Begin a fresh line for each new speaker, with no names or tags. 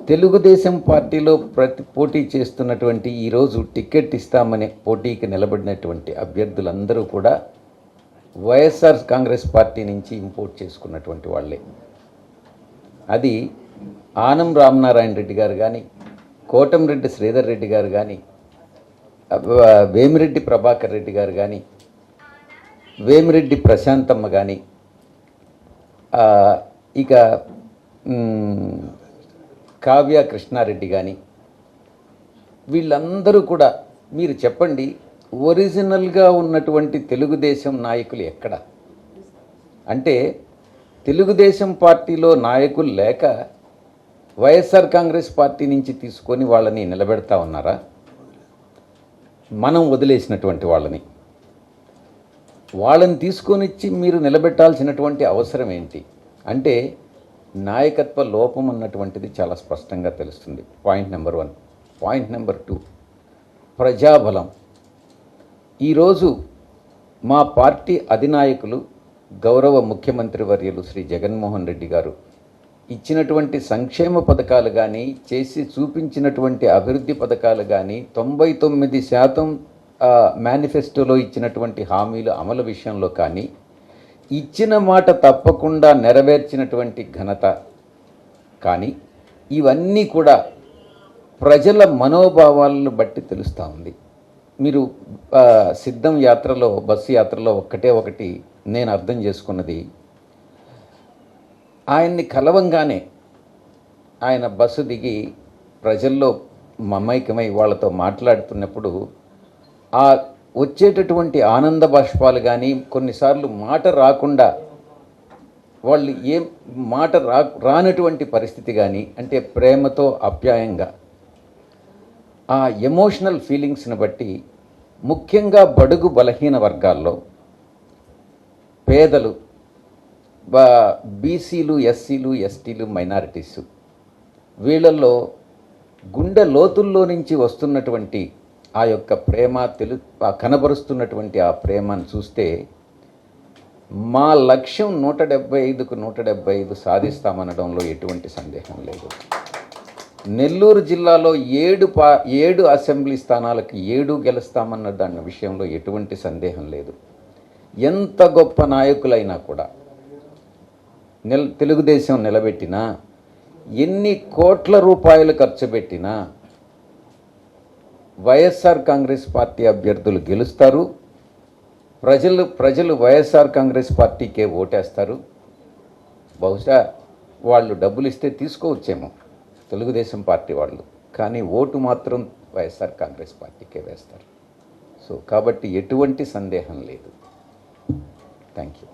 తెలుగుదేశం పార్టీలో ప్రతి పోటీ చేస్తున్నటువంటి ఈరోజు టికెట్ ఇస్తామనే పోటీకి నిలబడినటువంటి అభ్యర్థులందరూ కూడా వైఎస్ఆర్ కాంగ్రెస్ పార్టీ నుంచి ఇంపోర్ట్ చేసుకున్నటువంటి వాళ్ళే. అది ఆనం రామనారాయణ రెడ్డి గారు కానీ కోటంరెడ్డి శ్రీధర్ రెడ్డి గారు కానీ వేమిరెడ్డి ప్రభాకర్ రెడ్డి గారు కానీ వేమిరెడ్డి ప్రశాంతమ్మ కానీ ఇక కావ్య కృష్ణారెడ్డి కానీ వీళ్ళందరూ కూడా మీరు చెప్పండి ఒరిజినల్గా ఉన్నటువంటి తెలుగుదేశం నాయకులు ఎక్కడ? అంటే తెలుగుదేశం పార్టీలో నాయకులు లేక వైఎస్ఆర్ కాంగ్రెస్ పార్టీ నుంచి తీసుకొని వాళ్ళని నిలబెడతా ఉన్నారా? మనం వదిలేసినటువంటి వాళ్ళని. వాళ్ళని తీసుకొని ఇచ్చి మీరు నిలబెట్టాల్సినటువంటి అవసరం ఏంటి? అంటే నాయకత్వ లోపం అన్నటువంటిది చాలా స్పష్టంగా తెలుస్తుంది. Point number one point number two ప్రజాబలం. ఈరోజు మా పార్టీ అధినాయకులు గౌరవ ముఖ్యమంత్రి వర్యులు శ్రీ జగన్మోహన్ రెడ్డి గారు ఇచ్చినటువంటి సంక్షేమ పథకాలు కానీ చేసి చూపించినటువంటి అభివృద్ధి పథకాలు కానీ తొంభై తొమ్మిది శాతం మేనిఫెస్టోలో ఇచ్చినటువంటి హామీలు అమలు విషయంలో కానీ ఇచ్చిన మాట తప్పకుండా నెరవేర్చినటువంటి ఘనత. కానీ ఇవన్నీ కూడా ప్రజల మనోభావాలను బట్టి తెలుస్తూ ఉంది. మీరు సిద్ధం యాత్రలో బస్సు యాత్రలో ఒక్కటే ఒకటి నేను అర్థం చేసుకున్నది. ఆయన్ని కలవంగానే ఆయన బస్సు దిగి ప్రజల్లో మమైకమై వాళ్ళతో మాట్లాడుతున్నప్పుడు ఆ వచ్చేటటువంటి ఆనంద బాష్పాలు కానీ కొన్నిసార్లు మాట రాకుండా వాళ్ళు ఏం మాట రా రానటువంటి పరిస్థితి కానీ అంటే ప్రేమతో అప్యాయంగా ఆ ఎమోషనల్ ఫీలింగ్స్ని బట్టి ముఖ్యంగా బడుగు బలహీన వర్గాల్లో పేదలు బీసీలు ఎస్సీలు ఎస్టీలు మైనారిటీస్ వీళ్ళల్లో గుండె లోతుల్లో నుంచి వస్తున్నటువంటి ఆ యొక్క ప్రేమ తెలు కనబరుస్తున్నటువంటి ఆ ప్రేమను చూస్తే మా లక్ష్యం నూట డెబ్బై ఐదుకు నూట డెబ్బై ఐదు సాధిస్తామనడంలో ఎటువంటి సందేహం లేదు. నెల్లూరు జిల్లాలో ఏడు పా ఏడు అసెంబ్లీ స్థానాలకు ఏడు గెలుస్తామన్న దాని విషయంలో ఎటువంటి సందేహం లేదు. ఎంత గొప్ప నాయకులైనా కూడా నిల్ తెలుగుదేశం నిలబెట్టినా ఎన్ని కోట్ల రూపాయలు ఖర్చు పెట్టినా వైఎస్ఆర్ కాంగ్రెస్ పార్టీ అభ్యర్థులు గెలుస్తారు. ప్రజలు ప్రజలు వైఎస్ఆర్ కాంగ్రెస్ పార్టీకే ఓటేస్తారు. బహుశా వాళ్ళు డబ్బులు ఇస్తే తీసుకోవచ్చేమో తెలుగుదేశం పార్టీ వాళ్ళు. కానీ ఓటు మాత్రం వైఎస్ఆర్ కాంగ్రెస్ పార్టీకే వేస్తారు. సో కాబట్టి ఎటువంటి సందేహం లేదు. Thank you.